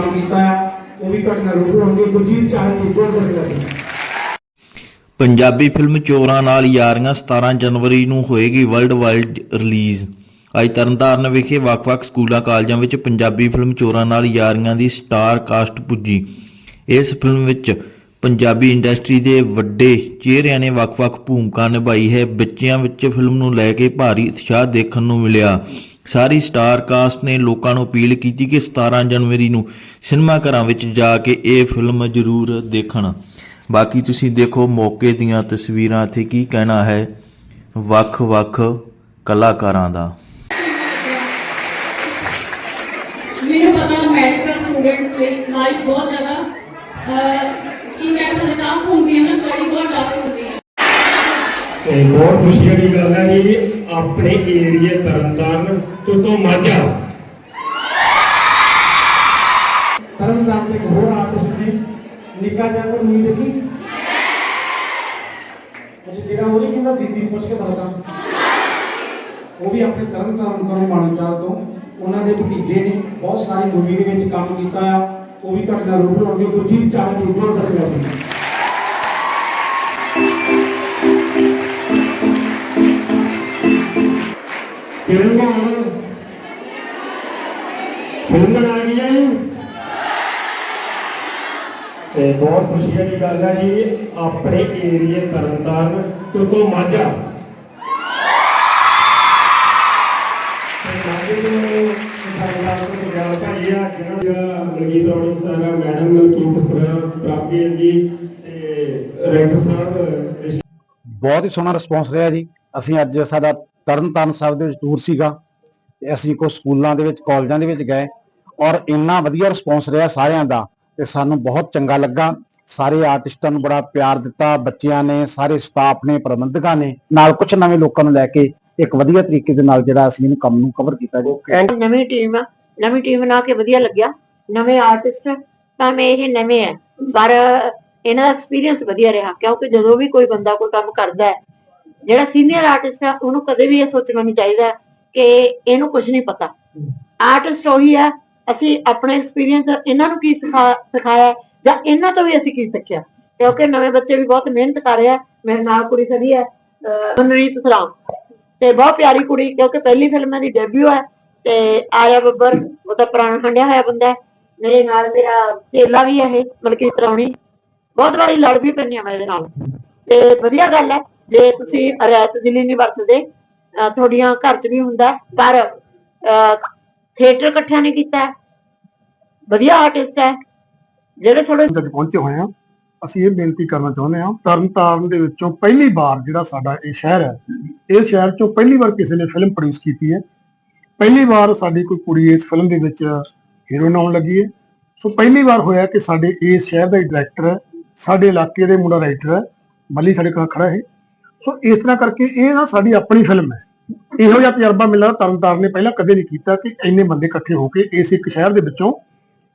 ਕੰਮ ਕੀਤਾ ਆ ਉਹ ਵੀ ਤੁਹਾਡੇ ਨਾਲ ਰੂਬਰੂ ਹੋਣਗੇ। ਗੁਰਜੀਤ ਚਾਹਲ ਜੀ ਜੋਰਦਾਰ ਕਰਾਂਗੇ ਪੰਜਾਬੀ ਫਿਲਮ ਚੋਰਾਂ ਨਾਲ ਯਾਰੀਆਂ 17 ਜਨਵਰੀ ਨੂੰ ਹੋਏਗੀ ਵਰਲਡ ਵਾਈਡ ਰਿਲੀਜ਼ ਅੱਜ ਤਰਨਤਾਰਨ ਵਿਖੇ ਵੱਖ-ਵੱਖ ਸਕੂਲਾਂ, ਕਾਲਜਾਂ ਵਿੱਚ ਪੰਜਾਬੀ ਫਿਲਮ ਚੋਰਾਂ ਨਾਲ ਯਾਰੀਆਂ ਦੀ ਸਟਾਰ ਕਾਸਟ ਪੁੱਜੀ। ਇਸ ਫਿਲਮ ਵਿੱਚ ਪੰਜਾਬੀ ਇੰਡਸਟਰੀ ਦੇ ਵੱਡੇ ਚਿਹਰਿਆਂ ਨੇ ਵੱਖ-ਵੱਖ ਭੂਮਿਕਾ ਨਿਭਾਈ ਹੈ। ਬੱਚਿਆਂ ਵਿੱਚ ਫਿਲਮ ਨੂੰ ਲੈ ਕੇ ਭਾਰੀ ਉਤਸ਼ਾਹ ਦੇਖਣ ਨੂੰ ਮਿਲਿਆ। ਸਾਰੀ ਸਟਾਰ ਕਾਸਟ ਨੇ ਲੋਕਾਂ ਨੂੰ ਅਪੀਲ ਕੀਤੀ ਕਿ 17 ਜਨਵਰੀ ਨੂੰ ਸਿਨੇਮਾ ਘਰਾਂ ਵਿੱਚ ਜਾ ਕੇ ਇਹ ਫਿਲਮ ਜ਼ਰੂਰ ਦੇਖਣ। ਬਾਕੀ ਤੁਸੀਂ ਦੇਖੋ ਮੌਕੇ ਦੀਆਂ ਤਸਵੀਰਾਂ ਤੇ ਕੀ ਕਹਿਣਾ ਹੈ ਵੱਖ-ਵੱਖ ਕਲਾਕਾਰਾਂ ਦਾ। ਮੈਨੂੰ ਪਤਾ ਮੈਡੀਕਲ ਸਟੂਡੈਂਟਸ ਲਈ ਲਾਈਫ ਬਹੁਤ ਜ਼ਿਆਦਾ ਕੀ ਕਹਿ ਟਫ ਹੁੰਦੀ ਹੈ ਨਾ ਸਟੱਡੀ ਬਹੁਤ ਟਫ ਹੁੰਦੀ ਹੈ ਤੇ ਬਹੁਤ ਖੁਸ਼ੀ ਵਾਲੀ ਗੱਲ ਹੈ ਜੀ, ਆਪਣੇ ਏਰੀਏ ਤਰਨਤਾਰਨ ਤੋਂ ਤੋਂ ਮਾਝਾ। ਤਰਨਤਾਰਨ ਦੇ ਹੋਰ ਆਰਟਿਸਟ ਨੇ, ਨਿੱਕਾ ਜਿਹਾ ਮੂਵੀ ਦੇਖੀ? ਅਜੇ ਜਿਹੜਾ ਉਹ ਨਹੀਂ ਕਹਿੰਦਾ ਬੀਬੀ, ਪੁੱਛ ਕੇ ਦੱਸਦਾ। ਉਹ ਵੀ ਆਪਣੇ ਤਰਨਤਾਰਨ ਤੋਂ ਨੇ ਤੋਂ। ਉਹਨਾਂ ਦੇ ਭਤੀਜੇ ਨੇ, ਬਹੁਤ ਸਾਰੀ ਮੂਵੀ ਦੇ ਵਿੱਚ ਕੰਮ ਕੀਤਾ ਆ। ਉਹ ਵੀ ਤੁਹਾਡੇ ਨਾਲ ਰੂਬਰੂ ਹੋਣਗੇ ਗੁਰਜੀਤ ਚਾਹਲ ਜੀ ਜੋਰਦਾਰ ਕਰਾਂਗੇ ਫਿਲਮ ਆਉਣ ਫਿਲਮ ਆ ਗਈ ਹੈ ਜੀ ਤੇ ਬਹੁਤ ਖੁਸ਼ੀ ਵਾਲੀ ਗੱਲ ਹੈ ਜੀ ਆਪਣੇ ਏਰੀਏ ਤਰਨਤਾਰਨ ਤੋਂ ਤੋਂ ਮਾਝਾ ਮਾਝੇ ਤੋਂ ਸਰਕਾਰ ਤੋਂ ਪੰਜਾਬ ਭਾਈ ਆ ਜਿਹਨਾਂ ਦਾ Malkit Rauni sir madam Malkit sir ਪ੍ਰਾਪੀਲ ji ਤੇ ਰਾਈਟਰ ਸਾਹਿਬ ਬਹੁਤ ਹੀ ਸੋਹਣਾ ਰਿਸਪੌਂਸ ਰਿਹਾ ਜੀ। ਅਸੀਂ ਅੱਜ ਸਾਡਾ ਤਰਨਤਾਰਨ ਸਾਹਿਬ ਦੇ ਵਿੱਚ ਟੂਰ ਸੀਗਾ। ਤੇ ਅਸੀਂ ਕੋ ਸਕੂਲਾਂ ਦੇ ਵਿੱਚ, ਕਾਲਜਾਂ ਦੇ ਵਿੱਚ ਗਏ ਔਰ ਇੰਨਾ ਵਧੀਆ ਰਿਸਪੌਂਸ ਰਿਹਾ ਸਾਰਿਆਂ ਦਾ ਤੇ ਸਾਨੂੰ ਬਹੁਤ ਚੰਗਾ ਲੱਗਾ। ਸਾਰੇ ਆਰਟਿਸਟਾਂ ਨੂੰ ਬੜਾ ਪਿਆਰ ਦਿੱਤਾ, ਬੱਚਿਆਂ ਨੇ, ਸਾਰੇ ਸਟਾਫ ਨੇ, ਪ੍ਰਬੰਧਕਾਂ ਨੇ। ਨਾਲ ਕੁਝ ਨਵੇਂ ਲੋਕਾਂ ਨੂੰ ਲੈ ਕੇ ਇੱਕ ਵਧੀਆ ਤਰੀਕੇ ਦੇ ਨਾਲ ਜਿਹੜਾ ਅਸੀਂ ਇਹਨੂੰ ਕੰਮ ਨੂੰ ਕਵਰ ਕੀਤਾ ਜੀ। ਨਵੀਂ ਟੀਮ ਆ। ਨਵੀਂ ਟੀਮ ਬਣਾ ਕੇ ਵਧੀਆ ਲੱਗਿਆ। ਨਵੇਂ ਆਰਟਿਸਟ ਤਾਂ ਮੈਂ ਇਹ ਨਵੇਂ ਆ। ਪਰ ਇਹਨਾਂ ਦਾ ਐਕਸਪੀਰੀਅੰਸ ਵਧੀਆ ਰਿਹਾ। ਕਿਉਂਕਿ ਜਦੋਂ ਵੀ ਕੋਈ ਬੰਦਾ ਕੋਈ ਕੰਮ ਕਰਦਾ ਹੈ ਜਿਹੜਾ ਸੀਨੀਅਰ ਆਰਟਿਸਟ ਆ ਉਹਨੂੰ ਕਦੇ ਵੀ ਇਹ ਸੋਚਣਾ ਨਹੀਂ ਚਾਹੀਦਾ ਕਿ ਇਹਨੂੰ ਕੁਝ ਨਹੀਂ ਪਤਾ। ਆਰਟਿਸਟ ਉਹੀ ਆ। ਅਸੀਂ ਆਪਣੇ ਐਕਸਪੀਰੀਅੰਸ ਇਹਨਾਂ ਨੂੰ ਕੀ ਸਿਖਾ ਸਿਖਾਇਆ? ਜਾਂ ਇਹਨਾਂ ਤੋਂ ਵੀ ਅਸੀਂ ਕੀ ਸਿੱਖਿਆ? ਕਿਉਂਕਿ ਨਵੇਂ ਬੱਚੇ ਵੀ ਬਹੁਤ ਮਿਹਨਤ ਕਰ ਰਹੇ ਆ। ਮੇਰੇ ਨਾਲ ਕੁੜੀ ਖੜੀ ਹੈ ਮਨਰੀਤ ਸਰਾਮ। ਤੇ ਬਹੁਤ ਪਿਆਰੀ ਕੁੜੀ ਕਿਉਂਕਿ ਪਹਿਲੀ ਫਿਲਮ ਇਹਦੀ ਡੈਬਿਊ ਹੈ ਤੇ ਆਇਆ ਬੱਬਰ ਉਹ ਤਾਂ ਪੁਰਾਣਾ ਹੰਡਿਆ ਹੋਇਆ ਬੰਦਾ ਮੇਰੇ ਨਾਲ ਮੇਰਾ ਚੇਲਾ ਵੀ ਹੈ ਇਹ ਮਲਕੀ ਤਰਾਉਣੀ ਬਹੁਤ ਵਾਰੀ ਲੜ ਵੀ ਪੈਂਦੀ ਆ ਮੈਂ ਇਹਦੇ ਨਾਲ। ਤੇ ਵਧੀਆ ਗੱਲ ਹੈ ਜੇ ਤੁਸੀਂ ਰਿਆਇਤ ਦਿਲੀ ਨਹੀਂ ਵਰਤਦੇ ਤੁਹਾਡੀਆਂ ਘਰ 'ਚ ਵੀ ਹੁੰਦਾ ਹੈ, ਪਰ ਥੀਏਟਰ ਇਕੱਠਿਆਂ ਨੇ ਕੀਤਾ ਵਧੀਆ ਆਰਟਿਸਟ ਹੈ। ਜਿਹੜੇ ਥੋੜੇ ਅੱਜ ਪਹੁੰਚੇ ਹੋਏ ਆ। ਅਸੀਂ ਇਹ ਬੇਨਤੀ ਕਰਨਾ ਚਾਹੁੰਦੇ ਹਾਂ, ਤਰਨਤਾਰਨ ਦੇ ਵਿੱਚੋਂ ਪਹਿਲੀ ਵਾਰ ਜਿਹੜਾ ਸਾਡਾ ਇਹ ਸ਼ਹਿਰ ਹੈ, ਇਹ ਸ਼ਹਿਰ ਚੋਂ ਪਹਿਲੀ ਵਾਰ ਕਿਸੇ ਨੇ ਫਿਲਮ ਪ੍ਰੋਡਿਊਸ ਕੀਤੀ ਹੈ। ਪਹਿਲੀ ਵਾਰ ਸਾਡੀ ਕੋਈ ਕੁੜੀ ਇਸ ਫਿਲਮ ਦੇ ਵਿੱਚ ਹੀਰੋਇਨ ਆਉਣ ਲੱਗੀ ਹੈ। ਸੋ ਪਹਿਲੀ ਵਾਰ ਹੋਇਆ ਕਿ ਸਾਡੇ ਇਸ ਸ਼ਹਿਰ ਦਾ ਡਾਇਰੈਕਟਰ ਹੈ, ਸਾਡੇ ਇਲਾਕੇ ਦੇ ਮੁੰਡਾ ਰਾਈਟਰ ਹੈ, ਮੱਲੀ ਸਾਡੇ ਕੋਲ ਖੜਾ ਹੈ। ਸੋ ਇਸ ਤਰ੍ਹਾਂ ਕਰਕੇ ਇਹ ਨਾ ਸਾਡੀ ਆਪਣੀ ਫਿਲਮ ਹੈ। ਇਹੋ ਜਿਹਾ ਤਜਰਬਾ ਮਿਲਣਾ ਤਰਨਤਾਰਨ ਨੇ ਪਹਿਲਾਂ ਕਦੇ ਨਹੀਂ ਕੀਤਾ ਕਿ ਇੰਨੇ ਬੰਦੇ ਇਕੱਠੇ ਹੋ ਕੇ ਇਸ ਇੱਕ ਸ਼ਹਿਰ ਦੇ ਵਿੱਚੋਂ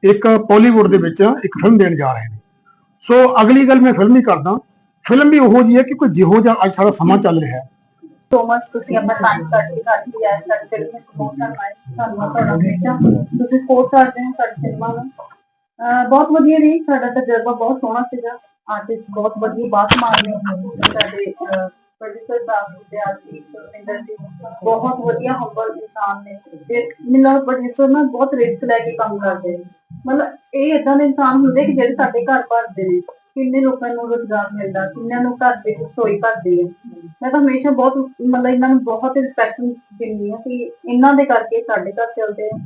ਇੱਕ ਪੋਲੀਵੁੱਡ ਦੇ ਵਿੱਚ ਇੱਕ ਫਿਲਮ ਦੇਣ ਜਾ ਰਹੇ ਨੇ। ਸੋ ਅਗਲੀ ਗੱਲ ਮੈਂ ਫਿਲਮ ਹੀ ਕਰਦਾ ਫਿਲਮ ਵੀ ਉਹੋ ਜੀ ਹੈ ਕਿ ਕੋਈ ਜਿਹੋ ਜਿਹਾ ਅੱਜ ਸਾਡਾ ਸਮਾਂ ਚੱਲ ਰਿਹਾ ਹੈ ਸੋ ਮਚ ਤੁਸੀਂ ਆਪਣਾ ਟਾਈਮ ਕੱਢ ਕੇ ਸਾਡੀ ਆਏ, ਸਾਡੇ ਫਿਲਮ ਨੂੰ ਸਪੋਰਟ ਕਰਨ ਆਏ ਧੰਨਵਾਦ ਤੁਹਾਡਾ ਹਮੇਸ਼ਾ ਤੁਸੀਂ ਸਪੋਰਟ ਕਰਦੇ ਹੋ ਸਾਡੀ ਫਿਲਮਾਂ ਨੂੰ। ਅਹ, ਬਹੁਤ ਵਧੀਆ ਰਹੀ। ਸਾਡਾ ਤਜਰਬਾ ਬਹੁਤ ਸੋਹਣਾ ਸੀਗਾ। ਆਰਟਿਸਟ ਬਹੁਤ ਵਧੀਆ ਬਾਤ ਮਾਰਨੇ ਸਾਡੇ ਪ੍ਰੋਡਿਊਸਰ ਸਾਹਿਬ ਵਿਦਿਆਰਥੀ ਸੁਰਿੰਦਰ ਜੀ ਬਹੁਤ ਵਧੀਆ ਹੰਬਲ ਇਨਸਾਨ ਨੇ। ਤੇ ਮਿਲਰ ਪ੍ਰੋਡਿਊਸਰ ਨਾ ਬਹੁਤ ਰਿਸਕ ਲੈ ਕੇ ਕੰਮ ਕਰਦੇ ਨੇ। ਮਤਲਬ ਇਹ ਇਦਾਂ ਦੇ ਇਨਸਾਨ ਹੁੰਦੇ ਕਿ ਜਿਹੜੇ ਸਾਡੇ ਘਰ ਭਰਦੇ ਨੇ, ਕਿੰਨੇ ਲੋਕਾਂ ਨੂੰ ਰੋਜ਼ਗਾਰ ਮਿਲਦਾ, ਕਿੰਨਿਆਂ ਨੂੰ ਘਰ ਦੇ ਰਸੋਈ ਭਰਦੇ ਆ ਮੈਂ ਤਾਂ ਹਮੇਸ਼ਾ ਬਹੁਤ, ਮਤਲਬ ਇਹਨਾਂ ਨੂੰ ਬਹੁਤ ਰਿਸਪੈਕਟ ਦਿੰਦੀ ਹਾਂ ਕਿ ਇਹਨਾਂ ਦੇ ਕਰਕੇ ਸਾਡੇ ਘਰ ਚੱਲਦੇ ਆ,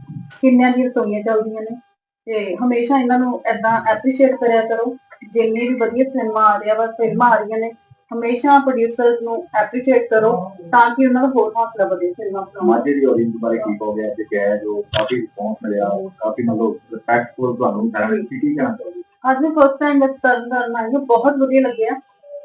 ਕਿੰਨਿਆਂ ਦੀ ਰਸੋਈਆਂ ਚੱਲਦੀਆਂ ਨੇ। ਤੇ ਹਮੇਸ਼ਾ ਇਹਨਾਂ ਨੂੰ ਏਦਾਂ ਐਪਰੀਸ਼ੀਏਟ ਕਰਿਆ ਕਰੋ, ਜਿੰਨੇ ਵੀ ਵਧੀਆ ਸਿਨੇਮਾ ਆ ਰਿਹਾ ਵਾ ਫਿਲਮਾਂ ਆ ਰਹੀਆਂ ਨੇ ਹਮੇਸ਼ਾ ਪ੍ਰੋਡਿਊਸਰਸ ਨੂੰ ਐਪਰੀਸ਼ੀਏਟ ਕਰੋ ਤਾਂ ਕਿ ਉਹਨਾਂ ਦਾ ਹੋਰ ਹੌਸਲਾ ਵਧੇ ਫਿਲਮਾਂ ਬਣਾਉਣ ਮਾਝੇ ਦੀ ਆਡੀਅנס ਬਾਰੇ ਕੀ ਕਹੋਗੇ ਅੱਜ ਕਿ ਹੈ ਜੋ ਕਾਫੀ ਰਿਸਪੌਂਸ ਮਿਲਿਆ ਕਾਫੀ ਮਤਲਬ ਰਿਸਪੈਕਟਫੁਲ ਤੁਹਾਨੂੰ ਫੈਮਿਲੀ ਕੀ ਕੀ ਕਹਿਣਾ ਚਾਹੋਗੇ? ਅੱਜ ਮੈਂ ਫਸਟ ਟਾਈਮ ਵਿੱਚ ਤਰਨ ਆਈ ਹਾਂ ਬਹੁਤ ਵਧੀਆ ਲੱਗਿਆ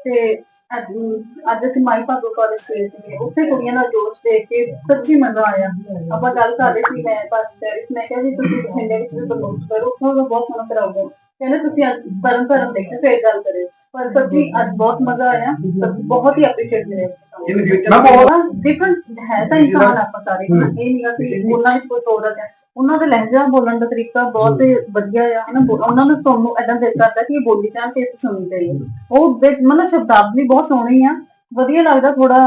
ਤੇ ਅੱਜ ਅਸੀਂ ਮਾਈ ਭਾਗੋ ਕਾਲਜ ਗਏ ਸੀਗੇ ਉੱਥੇ ਕੁੜੀਆਂ ਦਾ ਜੋਸ਼ ਦੇਖ ਕੇ ਸੱਚੀ ਮਜ਼ਾ ਆਇਆ। ਆਪਾਂ ਗੱਲ ਕਰ ਰਹੇ ਸੀ ਮੈਂ ਪਰ ਪੈਰਿਸ ਮੈਂ ਕਿਹਾ ਜੀ ਤੁਸੀਂ ਬਠਿੰਡੇ ਵਿੱਚ ਵੀ ਪ੍ਰਮੋਟ ਕਰੋ ਉੱਥੋਂ ਦਾ ਬਹੁਤ ਸੋਹਣਾ ਕਰਾਉਂਗੇ ਕਹਿੰਦੇ ਤੁਸੀਂ ਤਰਨ ਤਾਰਨ ਦੇਖੋ ਫਿਰ ਗੱਲ ਕਰਿਓ। ਪਰ ਸੱਚੀ ਅੱਜ ਬਹੁਤ ਮਜ਼ਾ ਆਇਆ। ਸੱਚੀ ਬਹੁਤ ਹੀ ਐਪਰੀਸ਼ੀਏਟ ਮਿਲਿਆ ਇਨ ਫਿਊਚਰ ਮੈਂ ਬਹੁਤ ਡਿਫਰੈਂਟ ਹੈ ਤਾਂ ਇਨਸਾਨ ਆਪਾਂ ਸਾਰੇ। ਇਹ ਨਹੀਂ ਕਿ ਉਹਨਾਂ ਵਿੱਚ ਕੁਝ ਹੋਰ ਹੈ ਉਹਨਾਂ ਦਾ ਲਹਿਜਾ ਬੋਲਣ ਦਾ ਤਰੀਕਾ ਬਹੁਤ ਹੀ ਵਧੀਆ ਆ। ਹਨਾ ਉਹਨਾਂ ਨੂੰ ਸੁਣਨ ਨੂੰ ਏਦਾਂ ਦਿਲ ਕਰਦਾ ਕਿ ਇਹ ਬੋਲੀ ਤੇ ਅਸੀਂ ਸੁਣਨੀ ਚਾਹੀਏ ਉਹ ਮਤਲਬ ਸ਼ਬਦਾਵਲੀ ਬਹੁਤ ਸੋਹਣੀ ਆ। ਵਧੀਆ ਲੱਗਦਾ ਥੋੜਾ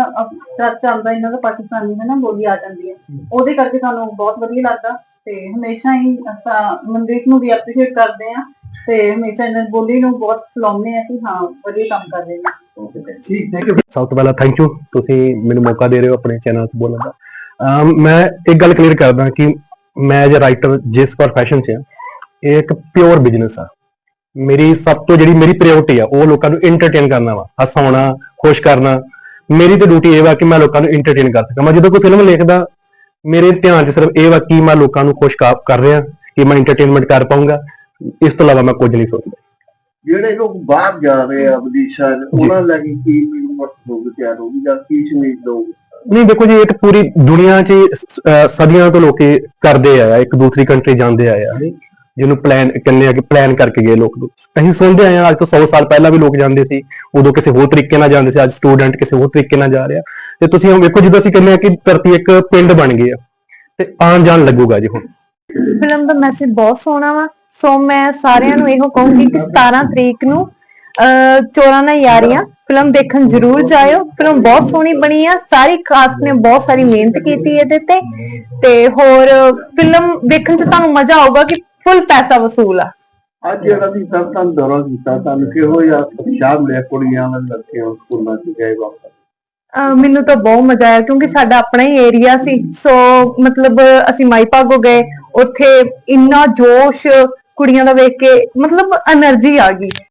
ਚਰਚ ਚੱਲਦਾ ਇਹਨਾਂ ਦਾ ਪਾਕਿਸਤਾਨੀ ਹੈ ਨਾ ਬੋਲੀ ਆ ਜਾਂਦੀ ਹੈ ਉਹਦੇ ਕਰਕੇ ਸਾਨੂੰ ਬਹੁਤ ਵਧੀਆ ਲੱਗਦਾ ਤੇ ਹਮੇਸ਼ਾ ਹੀ ਆਪਾਂ ਮਨਦੀਪ ਨੂੰ ਵੀ ਐਪਰੀਸ਼ੀਏਟ ਕਰਦੇ ਆ। ਤੇ ਹਮੇਸ਼ਾ ਇਹਨਾਂ ਦੀ ਬੋਲੀ ਨੂੰ ਬਹੁਤ ਸਲਾਉਂਦੇ ਆ ਕਿ ਹਾਂ, ਵਧੀਆ ਕੰਮ ਕਰ ਰਹੇ ਨੇ। ਠੀਕ ਥੈਂਕ ਯੂ ਸਭ ਤੋਂ ਪਹਿਲਾਂ ਥੈਂਕ ਯੂ ਤੁਸੀਂ ਮੈਨੂੰ ਮੌਕਾ ਦੇ ਰਹੇ ਹੋ ਆਪਣੇ ਚੈਨਲ ਤੇ ਬੋਲਣ ਦਾ। ਅਮ, ਮੈਂ ਇੱਕ ਗੱਲ ਕਲੀਅਰ ਕਰਦਾ ਕਿ ਮੈਂ ਐਜ਼ ਰਾਈਟਰ ਜਿਸ profession 'ਚ ਆ ਇਹ ਇੱਕ ਪਿਓਰ ਬਿਜ਼ਨਸ ਆ। ਮੇਰੀ ਸਭ ਤੋਂ ਜਿਹੜੀ ਮੇਰੀ ਪ੍ਰਾਇੋਰਟੀ ਆ, ਉਹ ਲੋਕਾਂ ਨੂੰ ਐਂਟਰਟੇਨ ਕਰਨਾ ਵਾ। ਹਸਾਉਣਾ, ਖੁਸ਼ ਕਰਨਾ। ਮੇਰੀ ਤੇ ਡਿਊਟੀ ਇਹ ਵਾ ਕਿ ਮੈਂ ਲੋਕਾਂ ਨੂੰ ਐਂਟਰਟੇਨ ਕਰ ਸਕਾਂ। ਮੈਂ ਜਦੋਂ ਕੋਈ ਫਿਲਮ ਲਿਖਦਾ ਮੇਰੇ ਧਿਆਨ 'ਚ ਸਿਰਫ ਇਹ ਵਾ ਕਿ ਮੈਂ ਲੋਕਾਂ ਨੂੰ ਖੁਸ਼ ਕਰ ਕਰ ਰਿਹਾ, ਕਿ ਮੈਂ ਐਂਟਰਟੇਨਮੈਂਟ ਕਰ ਪਾਉਂਗਾ ਇਸ ਤੋਂ ਇਲਾਵਾ ਮੈਂ ਕੁਝ ਨਹੀਂ ਸੋਚਦਾ। ਜਿਹੜੇ ਲੋਕ ਬਾਹਰ ਜਾ ਰਹੇ ਆ ਵਿਦੇਸ਼ਾਂ 'ਚ ਉਹਨਾਂ ਲਈ ਕੀ ਮੈਨੂੰ ਮਤਲਬ ਤਿਆਰ ਹੋਊਗੀ ਜਾਂ ਕੀ ਸਮੇਂ ਲੋਕ? ਨਹੀਂ ਦੇਖੋ ਜੀ ਇਹ ਤਾਂ ਪੂਰੀ ਦੁਨੀਆ 'ਚ ਸਦੀਆਂ ਤੋਂ ਲੋਕੀ ਕਰਦੇ ਆਏ ਆ। ਇੱਕ ਦੂਸਰੀ ਕੰਟਰੀ ਜਾਂਦੇ ਆਏ ਆ ਜਿਹਨੂੰ ਪਲਾਨ ਕਹਿੰਦੇ ਆ ਕਿ ਪਲਾਨ ਕਰਕੇ ਗਏ ਲੋਕ। ਅਸੀਂ ਸੁਣਦੇ ਆਏ ਆ ਅੱਜ ਤੋਂ 100 ਸਾਲ ਪਹਿਲਾਂ ਵੀ ਲੋਕ ਜਾਂਦੇ ਸੀ। ਉਦੋਂ ਕਿਸੇ ਹੋਰ ਤਰੀਕੇ ਨਾਲ ਜਾਂਦੇ ਸੀ ਅੱਜ ਸਟੂਡੈਂਟ ਕਿਸੇ ਹੋਰ ਤਰੀਕੇ ਨਾਲ ਜਾ ਰਿਹਾ ਤੇ ਤੁਸੀਂ ਹੁਣ ਵੇਖੋ ਜਦੋਂ ਅਸੀਂ ਕਹਿੰਦੇ ਆ ਕਿ ਧਰਤੀ ਇੱਕ ਪਿੰਡ ਬਣ ਗਈ ਆ ਤੇ ਆਉਣ ਜਾਣ ਲੱਗੂਗਾ ਜੀ ਹੁਣ। ਫਿਲਮ ਦਾ ਮੈਸੇਜ ਬਹੁਤ ਸੋਹਣਾ ਵਾ। ਸੋ ਮੈਂ ਸਾਰਿਆਂ ਨੂੰ ਇਹੋ ਕਹੂੰਗੀ ਕਿ 17 ਤਰੀਕ ਨੂੰ ਚੋਰਾਂ ਨਾਲ ਯਾਰੀਆਂ ਫਿਲਮ ਦੇਖਣ ਜ਼ਰੂਰ ਜਾਇਓ। ਫਿਲਮ ਬਹੁਤ ਸੋਹਣੀ ਬਣੀ ਆ ਸਾਰੀ ਕਾਸਟ ਨੇ ਬਹੁਤ ਸਾਰੀ ਮਿਹਨਤ ਕੀਤੀ ਇਹਦੇ ਤੇ। ਤੇ ਹੋਰ ਫਿਲਮ ਦੇਖਣ ਚ ਤੁਹਾਨੂੰ ਮਜ਼ਾ ਆਊਗਾ ਕਿ ਫੁੱਲ ਪੈਸਾ ਵਸੂਲ ਆ। ਅੱਜ ਜਿਹੜਾ ਵੀ ਤਾਂ ਦੌਰਾ ਕੀਤਾ ਤੁਹਾਨੂੰ ਕਿਹੋ ਜਿਹਾ ਉਤਸ਼ਾਹ ਮਿਲਿਆ ਕੁੜੀਆਂ ਨਾਲ ਲੜਕੀਆਂ ਸਕੂਲਾਂ 'ਚ ਗਏ ਵਾਪਸ? ਮੈਨੂੰ ਤਾਂ ਬਹੁਤ ਮਜ਼ਾ ਆਇਆ ਕਿਉਂਕਿ ਸਾਡਾ ਆਪਣਾ ਹੀ ਏਰੀਆ ਸੀ। ਸੋ ਮਤਲਬ ਅਸੀਂ ਮਾਈ ਭਾਗੋ ਗਏ। ਉੱਥੇ ਇੰਨਾ ਜੋਸ਼ ਕੁੜੀਆਂ ਦਾ ਵੇਖ ਕੇ ਮਤਲਬ એનર્ਜੀ ਆ ਗਈ।